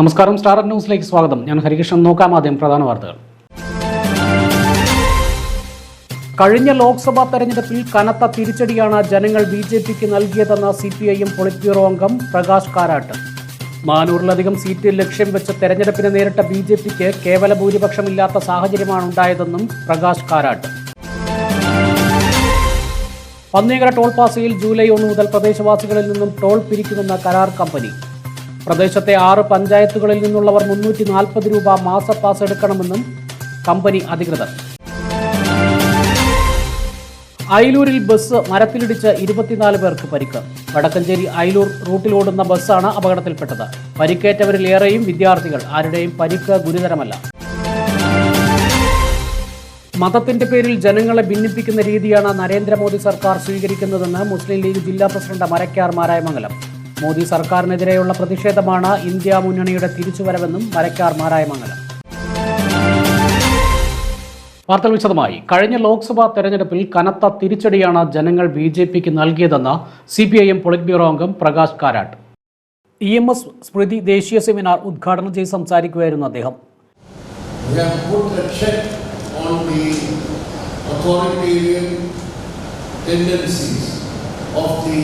നമസ്കാരം. സ്റ്റാർ ന്യൂസിലേക്ക് സ്വാഗതം. ഞാൻ ഹരികൃഷ്ണൻ. നോക്കാം ആദ്യം പ്രധാന വാർത്തകൾ. കഴിഞ്ഞ ലോക്സഭാ തെരഞ്ഞെടുപ്പിൽ കനത്ത തിരിച്ചടിയാണ് ജനങ്ങൾ ബി ജെ പിക്ക് നൽകിയതെന്ന C P I M polit bureau അംഗം പ്രകാശ് കാരാട്ട്. മാനൂറിലധികം സീറ്റ് ലക്ഷ്യം വെച്ച് തെരഞ്ഞെടുപ്പിനെ നേരിട്ട ബി ജെ പിക്ക് കേവല ഭൂരിപക്ഷമില്ലാത്ത സാഹചര്യമാണ് ഉണ്ടായതെന്നും പ്രകാശ് കാരാട്ട്. പന്നിയങ്കര ടോൾ പാസയിൽ ജൂലൈ ഒന്ന് മുതൽ പ്രദേശവാസികളിൽ നിന്നും ടോൾ പിരിക്കുമെന്ന കരാർ കമ്പനി. പ്രദേശത്തെ ആറ് പഞ്ചായത്തുകളിൽ നിന്നുള്ളവർ മുന്നൂറ്റി നാൽപ്പത് രൂപ മാസ പാസ് എടുക്കണമെന്നും കമ്പനി അധികൃതർ. അയിലൂരിൽ ബസ് മരത്തിലിടിച്ച് ഇരുപത്തിനാല് പേർക്ക് പരിക്ക്. വടക്കഞ്ചേരി അയിലൂർ റൂട്ടിലോടുന്ന ബസ്സാണ് അപകടത്തിൽപ്പെട്ടത്. പരിക്കേറ്റവരിൽ ഏറെയും വിദ്യാർത്ഥികൾ. ആരുടെയും പരിക്ക് ഗുരുതരമല്ല. മതത്തിന്റെ പേരിൽ ജനങ്ങളെ ഭിന്നിപ്പിക്കുന്ന രീതിയാണ് നരേന്ദ്രമോദി സർക്കാർ സ്വീകരിക്കുന്നതെന്ന് മുസ്ലിം ലീഗ് ജില്ലാ പ്രസിഡന്റ് മരക്കാർ മാരായമംഗലം. മോദി സർക്കാരിനെതിരെയുള്ള പ്രതിഷേധമാണ് ഇന്ത്യ മുന്നണിയുടെ തിരിച്ചുവരവെന്നും മരക്കാർ മാരായമംഗലം. വാർത്തകൾ വിശദമായി. കഴിഞ്ഞ ലോക്സഭാ തെരഞ്ഞെടുപ്പിൽ കനത്ത തിരിച്ചടിയാണ് ജനങ്ങൾ ബി ജെ പിക്ക് നൽകിയതെന്ന് C P I M polit bureau അംഗം Prakash Karat. E M S സ്മൃതി ദേശീയ സെമിനാർ ഉദ്ഘാടനം ചെയ്ത് സംസാരിക്കുകയായിരുന്നു അദ്ദേഹം. Authoritarian tendencies of the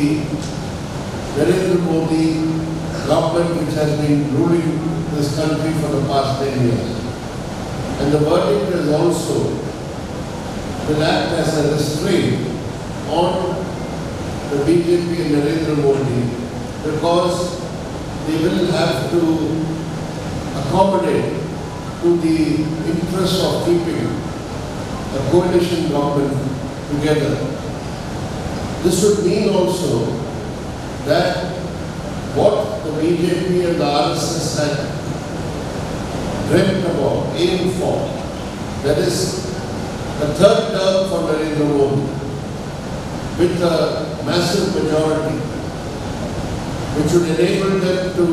Narendra Modi government which has been ruling this country for the past 10 years. And the verdict is also will act as a restraint on the BJP and Narendra Modi because they will have to accommodate to the interest of keeping a coalition government together. This would mean also that what the BJP and the RSS had dreamt about, aimed for, that is the third term for Narendra Modi with a massive majority which would enable them to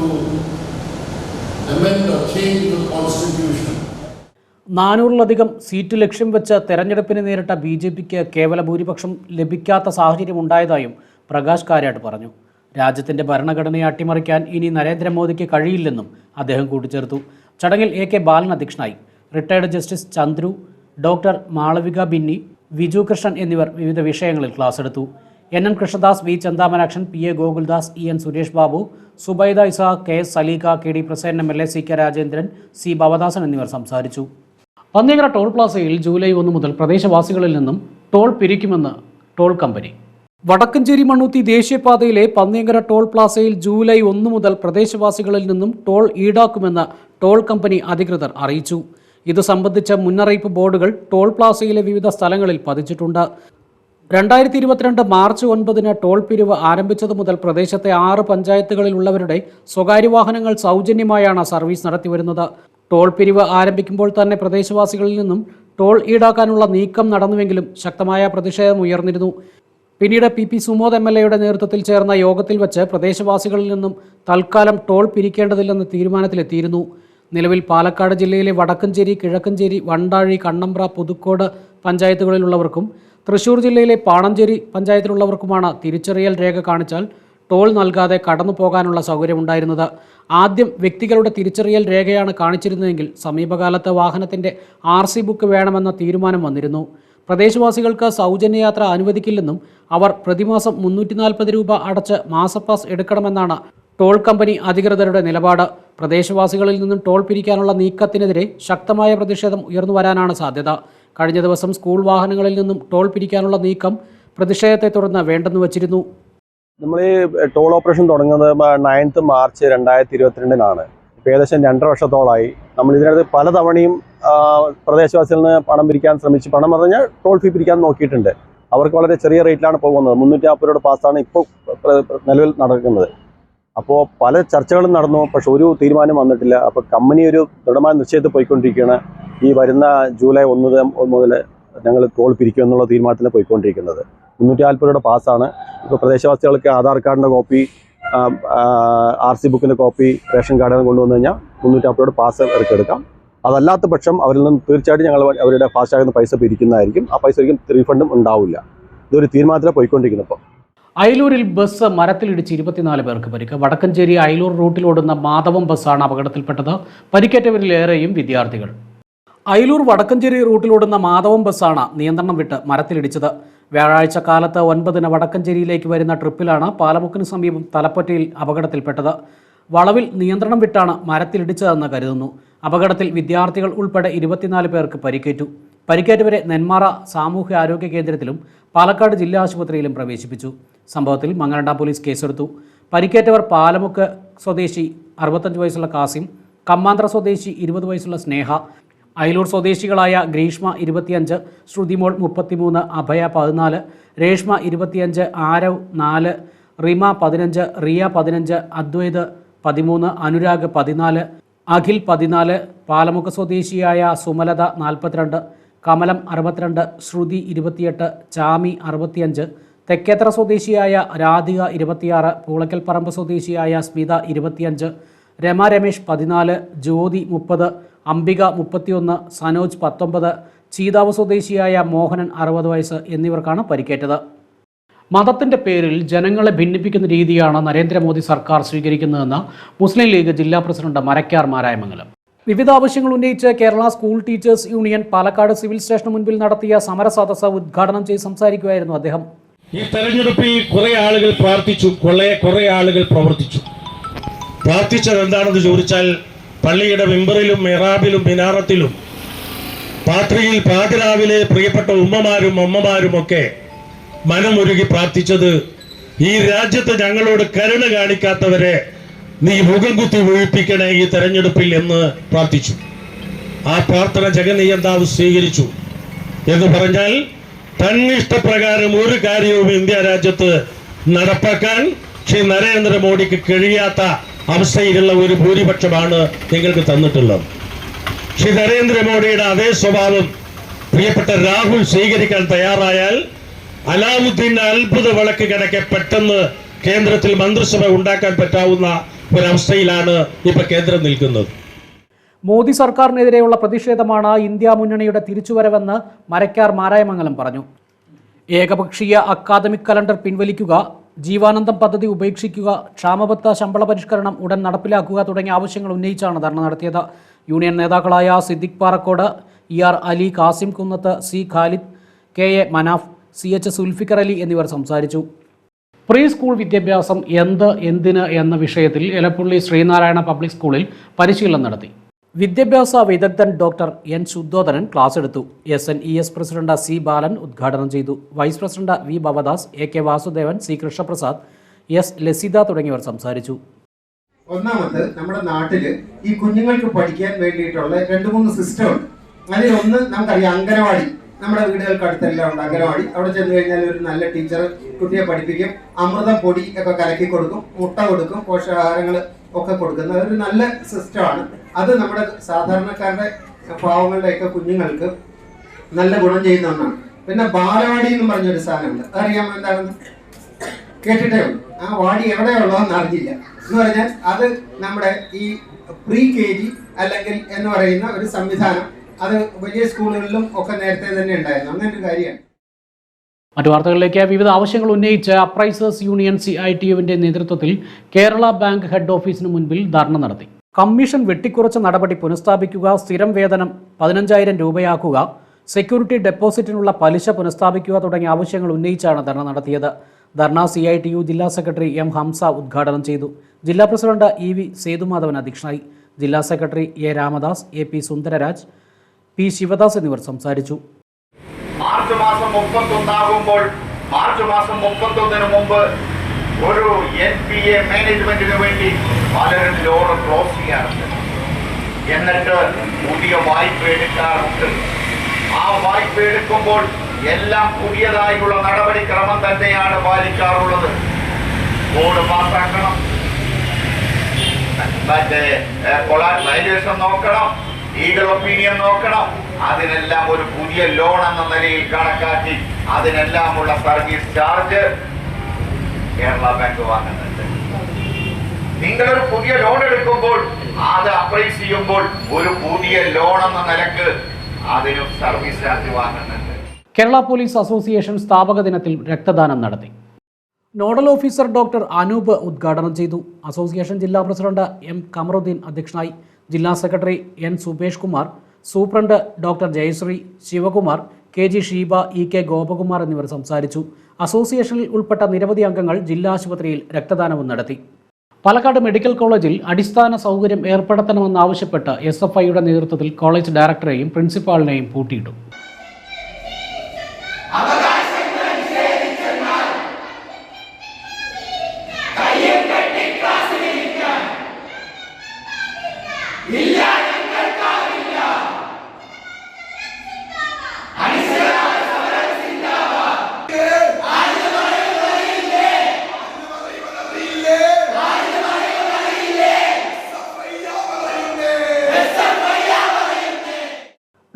amend or change the constitution. നാനൂറിലധികം seat ലക്ഷ്യം വെച്ച് തെരഞ്ഞെടുപ്പിന് നേരിട്ട B J പിക്ക് കേവല ഭൂരിപക്ഷം ലഭിക്കാത്ത സാഹചര്യം ഉണ്ടായതായും പ്രകാശ് കാരാട്ട് പറഞ്ഞു രാജ്യത്തിന്റെ ഭരണഘടനയെ അട്ടിമറിക്കാൻ ഇനി നരേന്ദ്രമോദിക്ക് കഴിയില്ലെന്നും അദ്ദേഹം കൂട്ടിച്ചേർത്തു. ചടങ്ങിൽ എ കെ ബാലൻ അധ്യക്ഷനായി. Retired justice Chandru doctor Malavika Binny Viju Krishnan എന്നിവർ വിവിധ വിഷയങ്ങളിൽ ക്ലാസ് എടുത്തു. N N Krishnadas V Chanthamanakshan P A Gokuldas E N Suresh Babu Zubaida Isa K S Saleekha K D Prasen M L A C K Rajendran C Bhavadasan എന്നിവർ സംസാരിച്ചു. Panniyankara toll പ്ലാസയിൽ July ഒന്ന് മുതൽ പ്രദേശവാസികളിൽ നിന്നും toll പിരിക്കുമെന്ന് toll company Vadakkanchery Mannuthy ദേശീയപാതയിലെ Panniyankara toll പ്ലാസയിൽ July ഒന്ന് മുതൽ പ്രദേശവാസികളിൽ നിന്നും ടോൾ ഈടാക്കുമെന്ന് ടോൾ കമ്പനി അധികൃതർ അറിയിച്ചു. ഇത് സംബന്ധിച്ച മുന്നറിയിപ്പ് ബോർഡുകൾ ടോൾ പ്ലാസയിലെ വിവിധ സ്ഥലങ്ങളിൽ പതിച്ചിട്ടുണ്ട്. രണ്ടായിരത്തി ഇരുപത്തിരണ്ട് മാർച്ച് ഒൻപതിന് ടോൾ പിരിവ് ആരംഭിച്ചതു മുതൽ പ്രദേശത്തെ ആറ് പഞ്ചായത്തുകളിലുള്ളവരുടെ സ്വകാര്യ വാഹനങ്ങൾ സൗജന്യമായാണ് സർവീസ് നടത്തിവരുന്നത്. ടോൾ പിരിവ് ആരംഭിക്കുമ്പോൾ തന്നെ പ്രദേശവാസികളിൽ നിന്നും ടോൾ ഈടാക്കാനുള്ള നീക്കം നടന്നുവെങ്കിലും ശക്തമായ പ്രതിഷേധം ഉയർന്നിരുന്നു. പിന്നീട് P P Sumod M L എയുടെ നേതൃത്വത്തിൽ ചേർന്ന യോഗത്തിൽ വച്ച് പ്രദേശവാസികളിൽ നിന്നും തൽക്കാലം ടോൾ പിരിക്കേണ്ടതില്ലെന്ന തീരുമാനത്തിലെത്തിയിരുന്നു. നിലവിൽ പാലക്കാട് ജില്ലയിലെ വടക്കഞ്ചേരി കിഴക്കഞ്ചേരി വണ്ടാഴി കണ്ണമ്പ്ര പുതുക്കോട് പഞ്ചായത്തുകളിലുള്ളവർക്കും തൃശൂർ ജില്ലയിലെ പാണഞ്ചേരി പഞ്ചായത്തിലുള്ളവർക്കുമാണ് തിരിച്ചറിയൽ രേഖ കാണിച്ചാൽ ടോൾ നൽകാതെ കടന്നു പോകാനുള്ള സൗകര്യമുണ്ടായിരുന്നത്. ആദ്യം വ്യക്തികളുടെ തിരിച്ചറിയൽ രേഖയാണ് കാണിച്ചിരുന്നതെങ്കിൽ സമീപകാലത്ത് വാഹനത്തിന്റെ ആർ ബുക്ക് വേണമെന്ന തീരുമാനം വന്നിരുന്നു. പ്രദേശവാസികൾക്ക് സൗജന്യയാത്ര അനുവദിക്കില്ലെന്നും അവർ പ്രതിമാസം മുന്നൂറ്റി നാൽപ്പത് രൂപ അടച്ച് മാസപ്പാസ് എടുക്കണമെന്നാണ് ടോൾ കമ്പനി അധികൃതരുടെ നിലപാട്. പ്രദേശവാസികളിൽ നിന്നും ടോൾ പിരിക്കാനുള്ള നീക്കത്തിനെതിരെ ശക്തമായ പ്രതിഷേധം ഉയർന്നു വരാനാണ് സാധ്യത. കഴിഞ്ഞ ദിവസം സ്കൂൾ വാഹനങ്ങളിൽ നിന്നും ടോൾ പിരിക്കാനുള്ള നീക്കം പ്രതിഷേധത്തെ തുടർന്ന് വേണ്ടെന്ന് വച്ചിരുന്നു. നമ്മൾ ടോൾ ഓപ്പറേഷൻ തുടങ്ങുന്നത് നയൻത്ത് മാർച്ച് രണ്ടായിരത്തി ഇരുപത്തിരണ്ടിനാണ്. ഏകദേശം രണ്ടര വർഷത്തോളമായി നമ്മൾ ഇതിനകത്ത് പലതവണയും പ്രദേശവാസികളിൽ നിന്ന് പണം പിരിക്കാൻ ശ്രമിച്ചു പണം പറഞ്ഞാൽ ടോൾ ഫീ പിരിക്കാൻ നോക്കിയിട്ടുണ്ട്. അവർക്ക് വളരെ ചെറിയ റേറ്റിലാണ് പോകുന്നത്. മുന്നൂറ്റി നാൽപ്പത് രൂപയുടെ പാസ്സാണ് ഇപ്പോൾ നിലവിൽ നടക്കുന്നത്. അപ്പോൾ പല ചർച്ചകളും നടന്നു പക്ഷെ ഒരു തീരുമാനം വന്നിട്ടില്ല. അപ്പോൾ കമ്പനി ഒരു ദൃഢമായ നിശ്ചയത്തിൽ പോയിക്കൊണ്ടിരിക്കുകയാണ്. ഈ വരുന്ന ജൂലൈ ഒന്ന് മുതൽ ഞങ്ങൾ ടോൾ പിരിക്കും എന്നുള്ള തീരുമാനത്തിൽ പോയിക്കൊണ്ടിരിക്കുന്നത്. മുന്നൂറ്റി നാൽപ്പത് രൂപയുടെ പാസ്സാണ്. ഇപ്പോൾ പ്രദേശവാസികൾക്ക് ആധാർ കാർഡിന്റെ കോപ്പി ആർ സി ബുക്കിന്റെ കോപ്പി റേഷൻ കാർഡിന് കൊണ്ടുവന്നു കഴിഞ്ഞാൽ മുന്നൂറ്റി നാൽപ്പത് പാസ് ഇറക്കി എടുക്കാം. അതല്ലാത്ത പക്ഷം അവരിൽ നിന്ന് തീർച്ചയായിട്ടും ഞങ്ങൾ അവരുടെ ഫാസ്റ്റാഗിൽ നിന്ന് പൈസ പിരിക്കുന്നതായിരിക്കും. ആ പൈസ ഒരിക്കലും റീഫണ്ടും ഉണ്ടാവില്ല. ഇതൊരു തീരുമാനത്തിലാണ് പോയിക്കൊണ്ടിരിക്കുന്നത് ഇപ്പോൾ അയലൂരിൽ ബസ് മരത്തിലിടിച്ച് ഇരുപത്തിനാല് പേർക്ക് പരിക്ക്. വടക്കഞ്ചേരി അയലൂർ റൂട്ടിലോടുന്ന മാധവം ബസ്സാണ് അപകടത്തിൽപ്പെട്ടത്. പരിക്കേറ്റവരിലേറെയും വിദ്യാർത്ഥികൾ. അയലൂർ വടക്കഞ്ചേരി റൂട്ടിലോടുന്ന മാധവം ബസ്സാണ് നിയന്ത്രണം വിട്ട് മരത്തിലിടിച്ചത് വ്യാഴാഴ്ച കാലത്ത് ഒൻപതിന് വടക്കഞ്ചേരിയിലേക്ക് വരുന്ന ട്രിപ്പിലാണ് പാലമുക്കിന് സമീപം തലപ്പറ്റയിൽ അപകടത്തിൽപ്പെട്ടത്. വളവിൽ നിയന്ത്രണം വിട്ടാണ് മരത്തിലിടിച്ചതെന്ന് കരുതുന്നു. അപകടത്തിൽ വിദ്യാർത്ഥികൾ ഉൾപ്പെടെ ഇരുപത്തിനാല് പേർക്ക് പരിക്കേറ്റു. പരിക്കേറ്റവരെ നെന്മാറ സാമൂഹ്യ ആരോഗ്യ കേന്ദ്രത്തിലും പാലക്കാട് ജില്ലാ ആശുപത്രിയിലും പ്രവേശിപ്പിച്ചു. സംഭവത്തിൽ മംഗലണ്ട പോലീസ് കേസെടുത്തു. പരിക്കേറ്റവർ പാലമുക്ക് സ്വദേശി അറുപത്തഞ്ച് വയസ്സുള്ള കാസിം കമ്മാന്ത്ര സ്വദേശി ഇരുപത് വയസ്സുള്ള സ്നേഹ അയലൂർ സ്വദേശികളായ ഗ്രീഷ്മ ഇരുപത്തിയഞ്ച് ശ്രുതിമോൾ മുപ്പത്തിമൂന്ന് അഭയ പതിനാല് രേഷ്മ ഇരുപത്തിയഞ്ച് ആരവ് നാല് റിമ പതിനഞ്ച് റിയ പതിനഞ്ച് അദ്വൈത് പതിമൂന്ന് അനുരാഗ് പതിനാല് അഖിൽ പതിനാല് പാലമുഖ സ്വദേശിയായ സുമലത നാൽപ്പത്തിരണ്ട് കമലം അറുപത്തിരണ്ട് ശ്രുതി ഇരുപത്തിയെട്ട് ചാമി അറുപത്തിയഞ്ച് തെക്കേത്ര സ്വദേശിയായ രാധിക ഇരുപത്തിയാറ് പൂളക്കൽ പറമ്പ് സ്വദേശിയായ സ്മിത ഇരുപത്തിയഞ്ച് രമ രമേഷ് പതിനാല് ജ്യോതി മുപ്പത് അംബിക മുപ്പത്തിയൊന്ന് സനോജ് പത്തൊമ്പത് ചീതാവ് സ്വദേശിയായ മോഹനൻ അറുപത് വയസ്സ് എന്നിവർക്കാണ് പരിക്കേറ്റത്. മതത്തിന്റെ പേരിൽ ജനങ്ങളെ ഭിന്നിപ്പിക്കുന്ന രീതിയാണ് നരേന്ദ്രമോദി സർക്കാർ സ്വീകരിക്കുന്നതെന്ന് മുസ്ലിം ലീഗ് ജില്ലാ പ്രസിഡന്റ് മരക്കാർ മാരായമംഗലം. വിവിധ ആവശ്യങ്ങൾ ഉന്നയിച്ച് Kerala school teachers union Palakkad civil സ്റ്റേഷന് മുൻപിൽ നടത്തിയ സമര ഉദ്ഘാടനം ചെയ്ത് സംസാരിക്കുകയായിരുന്നു അദ്ദേഹം. ഈ തെരഞ്ഞെടുപ്പിൽ കുറെ ആളുകൾ പ്രാർത്ഥിച്ചു കുറെ കുറെ ആളുകൾ പ്രവർത്തിച്ചു. പ്രാർത്ഥിച്ചത് എന്താണെന്ന് ചോദിച്ചാൽ പള്ളിയുടെ വിമ്പറിലും മെറാബിലും മിനാറത്തിലും പാത്രിയിൽ പാതിരാവിലെ പ്രിയപ്പെട്ട ഉമ്മമാരും അമ്മമാരും ഒക്കെ മനമൊരുകി പ്രാർത്ഥിച്ചത് ഈ രാജ്യത്ത് ഞങ്ങളോട് കരുണ കാണിക്കാത്തവരെ നീ മുഖം കുത്തി ഒഴിപ്പിക്കണേ ഈ തെരഞ്ഞെടുപ്പിൽ എന്ന് പ്രാർത്ഥിച്ചു. ആ പ്രാർത്ഥന ജഗന്നിയന്താവ് സ്വീകരിച്ചു. എന്ന് പറഞ്ഞാൽ തന്നിഷ്ടപ്രകാരം ഒരു കാര്യവും ഇന്ത്യ രാജ്യത്ത് നടപ്പാക്കാൻ ശ്രീ നരേന്ദ്രമോദിക്ക് കഴിയാത്ത അവസ്ഥയിലുള്ള ഒരു ഭൂരിപക്ഷമാണ് നിങ്ങൾക്ക് തന്നിട്ടുള്ളത്. ശ്രീ നരേന്ദ്രമോദിയുടെ അതേ സ്വഭാവം പ്രിയപ്പെട്ട രാഹുൽ സ്വീകരിക്കാൻ തയ്യാറായാൽ അലാവുദ്ദീന്റെ അത്ഭുത വിളക്ക് കണക്കെ പെട്ടെന്ന് കേന്ദ്രത്തിൽ മന്ത്രിസഭ ഉണ്ടാക്കാൻ പറ്റാവുന്ന ഒരവസ്ഥയിലാണ് ഇപ്പൊ കേന്ദ്രം നിൽക്കുന്നത്. മോദി സർക്കാരിനെതിരെയുള്ള പ്രതിഷേധമാണ് ഇന്ത്യ മുന്നണിയുടെ തിരിച്ചുവരവെന്ന് മരക്കാർ മാരായമംഗലം പറഞ്ഞു. ഏകപക്ഷീയ അക്കാദമിക് കലണ്ടർ പിൻവലിക്കുക ജീവാനന്ദം പദ്ധതി ഉപേക്ഷിക്കുക ക്ഷാമബത്ത ശമ്പള പരിഷ്കരണം ഉടൻ നടപ്പിലാക്കുക തുടങ്ങിയ ആവശ്യങ്ങൾ ഉന്നയിച്ചാണ് ധർണ നടത്തിയത്. യൂണിയൻ നേതാക്കളായ Siddique Parakkode E R Ali Kasim Kunnath C Khalid K A Manaf C H Sulfikar Ali എന്നിവർ സംസാരിച്ചു. പ്രീ സ്കൂൾ വിദ്യാഭ്യാസം എന്ത് എന്തിന് എന്ന വിഷയത്തിൽ എലപ്പുള്ളി ശ്രീനാരായണ പബ്ലിക് സ്കൂളിൽ പരിശീലനം നടത്തി. വിദ്യാഭ്യാസ വിദഗ്ധൻ ഡോക്ടർ എൻ ശുദ്ധോധനൻ ക്ലാസ് എടുത്തു. S N E S president C Balan ഉദ്ഘാടനം ചെയ്തു. Vice president V Bhavadas A K Vasudevan C Krishnaprasad S Lasitha തുടങ്ങിയവർ സംസാരിച്ചു. ഒന്നാമത് നമ്മുടെ നാട്ടിൽ ഈ കുഞ്ഞുങ്ങൾക്ക് പഠിക്കാൻ വേണ്ടിയിട്ടുള്ള രണ്ട് മൂന്ന് സിസ്റ്റം ഉണ്ട്. അതിൽ ഒന്ന് നമുക്കറിയാം അംഗനവാടി. നമ്മുടെ വീടുകൾക്ക് അടുത്തെല്ലാം ഉണ്ട് അംഗനവാടി. അവിടെ ചെന്ന് കഴിഞ്ഞാൽ ഒരു നല്ല ടീച്ചർ കുട്ടിയെ പഠിപ്പിക്കും. അമൃതം പൊടി ഒക്കെ കലക്കി കൊടുക്കും മുട്ട കൊടുക്കും പോഷകാഹാരങ്ങൾ ഒക്കെ കൊടുക്കുന്ന ഒരു നല്ല സിസ്റ്റമാണ് അത് നമ്മുടെ സാധാരണക്കാരുടെ പാവങ്ങളുടെയൊക്കെ കുഞ്ഞുങ്ങൾക്ക് നല്ല ഗുണം ചെയ്യുന്ന ഒന്നാണ്. പിന്നെ ബാലവാടി എന്ന് പറഞ്ഞൊരു സാധനമുണ്ട്. അതറിയാമോ എന്താണെന്ന്? കേട്ടിട്ടേ ഉള്ളൂ. ആ വാടി എവിടെയുള്ളതെന്ന് അറിഞ്ഞില്ല. എന്ന് പറഞ്ഞാൽ അത് നമ്മുടെ ഈ പ്രീ കെ ജി അല്ലെങ്കിൽ എന്ന് പറയുന്ന ഒരു സംവിധാനം അത് വലിയ സ്കൂളുകളിലും ഒക്കെ നേരത്തെ തന്നെ ഉണ്ടായിരുന്നു. അങ്ങനെ ഒരു കാര്യമാണ്. മറ്റു വാർത്തകളിലേക്ക് വിവിധ ആവശ്യങ്ങൾ ഉന്നയിച്ച് appraisers union C I T യുവിന്റെ നേതൃത്വത്തിൽ കേരള ബാങ്ക് ഹെഡ് ഓഫീസിന് മുൻപിൽ ധർണ നടത്തി. കമ്മീഷൻ വെട്ടിക്കുറച്ച നടപടി പുനഃസ്ഥാപിക്കുക സ്ഥിരം വേതനം പതിനഞ്ചായിരം രൂപയാക്കുക സെക്യൂരിറ്റി ഡെപ്പോസിറ്റിനുള്ള പലിശ പുനഃസ്ഥാപിക്കുക തുടങ്ങിയ ആവശ്യങ്ങൾ ഉന്നയിച്ചാണ് ധർണ നടത്തിയത്. ധർണ സി ഐ ടി യു ജില്ലാ സെക്രട്ടറി എം ഹംസ ഉദ്ഘാടനം ചെയ്തു. ജില്ലാ പ്രസിഡന്റ് ഇ വി സേതുമാധവൻ അധ്യക്ഷനായി. ജില്ലാ secretary A Ramadas A P Sundararaj P Sivadas എന്നിവർ സംസാരിച്ചു. മാർച്ച് മാസം മുപ്പത്തൊന്നാകുമ്പോൾ മാർച്ച് മാസം മുപ്പത്തൊന്നിന് മുമ്പ് ഒരു എൻ പി എ മാനേജ്മെന്റിന് വേണ്ടി പലരും ലോൺ ക്ലോസ് ചെയ്യാറുണ്ട്. എന്നിട്ട് പുതിയ വായ്പ എടുക്കാറുണ്ട്. ആ വായ്പ എടുക്കുമ്പോൾ എല്ലാം പുതിയതായുള്ള നടപടിക്രമം തന്നെയാണ് പാലിക്കാറുള്ളത്. ബോർഡ് പാസ്സാക്കണം മറ്റേ വാല്യുവേഷൻ നോക്കണം. ലീഗൽ ഒപ്പീനിയൻ നോക്കണം. അതിനെല്ലാം ഒരു പുതിയ ലോൺ എന്ന നിലയിൽ കണക്കാക്കി അതിനെല്ലാമുള്ള സർവീസ് ചാർജ് കേരള ബാങ്ക് വാങ്ങുന്നുണ്ട് നിങ്ങളൊരു പുതിയ ലോൺ എടുക്കുമ്പോൾ അത് അപ്ലൈ ചെയ്യുമ്പോൾ ഒരു പുതിയ ലോൺ എന്ന നിലയ്ക്ക് അതിനും സർവീസ് ചാർജ് വാങ്ങുന്നുണ്ട്. കേരള പോലീസ് അസോസിയേഷൻ സ്ഥാപക ദിനത്തിൽ രക്തദാനം നടത്തി. നോഡൽ ഓഫീസർ ഡോക്ടർ അനൂപ് ഉദ്ഘാടനം ചെയ്തു. അസോസിയേഷൻ ജില്ലാ പ്രസിഡന്റ് എം കമറുദ്ദീൻ അധ്യക്ഷനായി. ജില്ലാ secretary N Subesh Kumar superintendent doctor Jayasree Sivakumar K G Sheeba E K Gopakumar എന്നിവർ സംസാരിച്ചു. അസോസിയേഷനിൽ ഉൾപ്പെട്ട നിരവധി അംഗങ്ങൾ ജില്ലാ ആശുപത്രിയിൽ രക്തദാനവും നടത്തി. പാലക്കാട് മെഡിക്കൽ കോളേജിൽ അടിസ്ഥാന സൗകര്യം ഏർപ്പെടുത്തണമെന്നാവശ്യപ്പെട്ട് എസ് എഫ് ഐയുടെ നേതൃത്വത്തിൽ കോളേജ് ഡയറക്ടറെയും പ്രിൻസിപ്പാളിനെയും പൂട്ടിയിട്ടു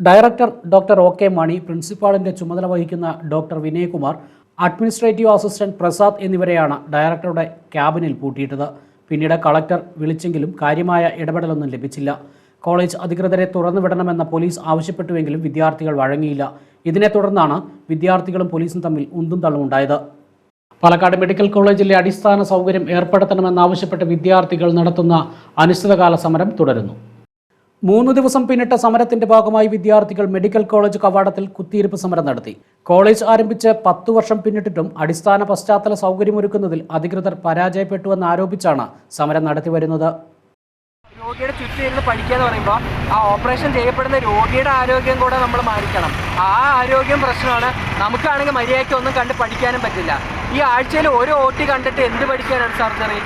director doctor O K Mani പ്രിൻസിപ്പാളിന്റെ ചുമതല വഹിക്കുന്ന doctor Vinayakumar administrative assistant Prasad എന്നിവരെയാണ് ഡയറക്ടറുടെ ക്യാബിനിൽ പൂട്ടിയിട്ടത്. പിന്നീട് കളക്ടർ വിളിച്ചെങ്കിലും കാര്യമായ ഇടപെടലൊന്നും ലഭിച്ചില്ല. കോളേജ് അധികൃതരെ തുറന്നുവിടണമെന്ന പോലീസ് ആവശ്യപ്പെട്ടുവെങ്കിലും വിദ്യാർത്ഥികൾ വഴങ്ങിയില്ല. ഇതിനെ തുടർന്നാണ് വിദ്യാർത്ഥികളും പോലീസും തമ്മിൽ ഉന്തും തള്ളും ഉണ്ടായത്. പാലക്കാട് മെഡിക്കൽ കോളേജിലെ അടിസ്ഥാന സൗകര്യം ഏർപ്പെടുത്തണമെന്നാവശ്യപ്പെട്ട് വിദ്യാർത്ഥികൾ നടത്തുന്ന അനിശ്ചിതകാല സമരം തുടരുന്നു. മൂന്ന് ദിവസം പിന്നിട്ട സമരത്തിന്റെ ഭാഗമായി വിദ്യാർത്ഥികൾ മെഡിക്കൽ കോളേജ് കവാടത്തിൽ കുത്തിയിരിപ്പ് സമരം നടത്തി. കോളേജ് ആരംഭിച്ച് പത്തു വർഷം പിന്നിട്ടിട്ടും അടിസ്ഥാന പശ്ചാത്തല സൗകര്യമൊരുക്കുന്നതിൽ അധികൃതർ പരാജയപ്പെട്ടുവെന്ന് ആരോപിച്ചാണ് സമരം നടത്തിവരുന്നത് രോഗിയുടെ ചുറ്റും ഇരുന്ന് പഠിക്കുക എന്ന് പറയുമ്പോൾ ആ ഓപ്പറേഷൻ ചെയ്യപ്പെടുന്ന രോഗിയുടെ ആരോഗ്യം കൂടെ നമ്മൾ മാനിക്കണം. ആ ആരോഗ്യം പ്രശ്നമാണ്. നമുക്കാണെങ്കിൽ മര്യാദയ്ക്ക് ഒന്നും കണ്ട് പഠിക്കാനും പറ്റില്ല. ഈ ആഴ്ചയിൽ ഓരോ ഓട്ടി കണ്ടിട്ട് എന്ത് പഠിക്കാനാണ് സർജറി?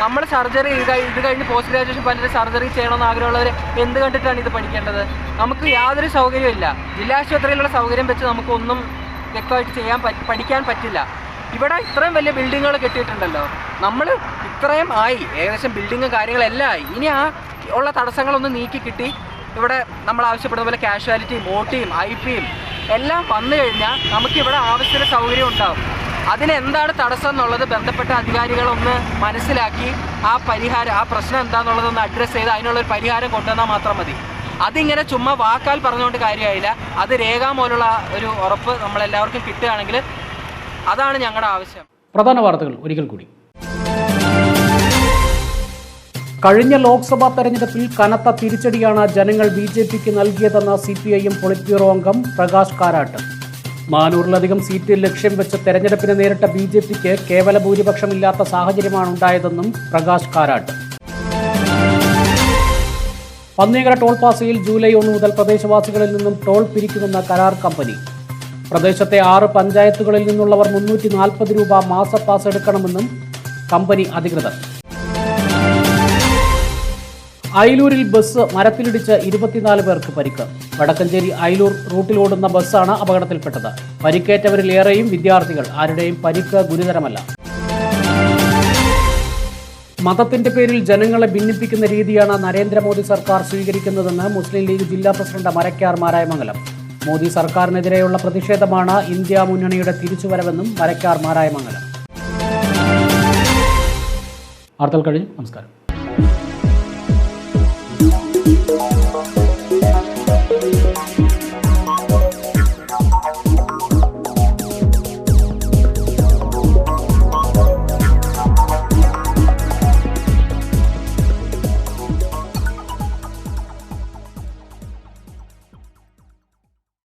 നമ്മൾ സർജറി ഇത് കഴി- ഇത് കഴിഞ്ഞ് പോസ്റ്റ് ഗ്രാജുവേഷൻ പലരും സർജറി ചെയ്യണമെന്ന് ആഗ്രഹമുള്ളവർ എന്ത് കണ്ടിട്ടാണ് ഇത് പഠിക്കേണ്ടത്? നമുക്ക് യാതൊരു സൗകര്യവും ഇല്ല. ജില്ലാ ആശുപത്രിയിലുള്ള സൗകര്യം വെച്ച് നമുക്കൊന്നും വ്യക്തമായിട്ട് ചെയ്യാൻ പഠിക്കാൻ പറ്റില്ല. ഇവിടെ ഇത്രയും വലിയ ബിൽഡിങ്ങുകൾ കെട്ടിയിട്ടുണ്ടല്ലോ. നമ്മൾ ഇത്രയും ആയി. ഏകദേശം ബിൽഡിങ്ങും കാര്യങ്ങളെല്ലാം ആയി. ഇനി ആ ഉള്ള തടസ്സങ്ങളൊന്നും നീക്കി കിട്ടി. ഇവിടെ നമ്മൾ ആവശ്യപ്പെടുന്ന പോലെ കാഷ്വാലിറ്റിയും ഓട്ടിയും ഐ പിയും എല്ലാം വന്നു കഴിഞ്ഞാൽ നമുക്കിവിടെ ആവശ്യത്തിന് സൗകര്യം ഉണ്ടാവും. അതിനെന്താണ് തടസ്സം എന്നുള്ളത് ബന്ധപ്പെട്ട അധികാരികളൊന്ന് മനസ്സിലാക്കി ആ പരിഹാരം ആ പ്രശ്നം എന്താണെന്നുള്ളതൊന്ന് അഡ്രസ്സ് ചെയ്ത് അതിനുള്ളൊരു പരിഹാരം കൊണ്ടുവന്നാൽ മാത്രം മതി. അതിങ്ങനെ ചുമ്മാ വാക്കാൽ പറഞ്ഞുകൊണ്ട് കാര്യമായില്ല. അത് രേഖാമൂലമുള്ള ഒരു ഉറപ്പ് നമ്മളെല്ലാവർക്കും കിട്ടുകയാണെങ്കിൽ അതാണ് ഞങ്ങളുടെ ആവശ്യം. പ്രധാന വാർത്തകൾ ഒരിക്കൽ കൂടി. കഴിഞ്ഞ ലോക്സഭാ തെരഞ്ഞെടുപ്പിൽ കനത്ത തിരിച്ചടിയാണ് ജനങ്ങൾ ബി ജെ പിക്ക് നൽകിയതെന്ന C P I M polit bureau അംഗം പ്രകാശ് കാരാട്ട്. നാനൂറിലധികം സീറ്റ് ലക്ഷ്യം വെച്ച് തെരഞ്ഞെടുപ്പിനെ നേരിട്ട ബി ജെ പിക്ക് കേവല ഭൂരിപക്ഷമില്ലാത്ത സാഹചര്യമാണ് ഉണ്ടായതെന്നും പ്രകാശ് കാരാട്ട്. പന്നിയകര ടോൾ പാസയിൽ ജൂലൈ ഒന്ന് മുതൽ പ്രദേശവാസികളിൽ നിന്നും ടോൾ പിരിക്കുമെന്ന കരാർ കമ്പനി. പ്രദേശത്തെ ആറ് പഞ്ചായത്തുകളിൽ നിന്നുള്ളവർ മുന്നൂറ്റി നാൽപ്പത് രൂപ മാസപ്പാസ് എടുക്കണമെന്നും കമ്പനി അധികൃതർ. അയിലൂരിൽ ബസ് മരത്തിലിടിച്ച് ഇരുപത്തിനാല് പേർക്ക് പരിക്ക്. വടക്കഞ്ചേരി അയിലൂർ റൂട്ടിലോടുന്ന ബസ്സാണ് അപകടത്തിൽപ്പെട്ടത്. പരിക്കേറ്റവരിലേറെയും വിദ്യാർത്ഥികൾ. ആരുടെയും പരിക്ക് ഗുരുതരമല്ല. മതത്തിന്റെ പേരിൽ ജനങ്ങളെ ഭിന്നിപ്പിക്കുന്ന രീതിയാണ് നരേന്ദ്രമോദി സർക്കാർ സ്വീകരിക്കുന്നതെന്ന് മുസ്ലിം ലീഗ് ജില്ലാ പ്രസിഡന്റ് മരക്കാർ മാരായമംഗലം മോദി സർക്കാരിനെതിരെയുള്ള പ്രതിഷേധമാണ് ഇന്ത്യ മുന്നണിയുടെ തിരിച്ചുവരവെന്നും മരക്കാർ മാരായമംഗലം വാർത്തകൾ കഴിഞ്ഞു നമസ്കാരം. thank you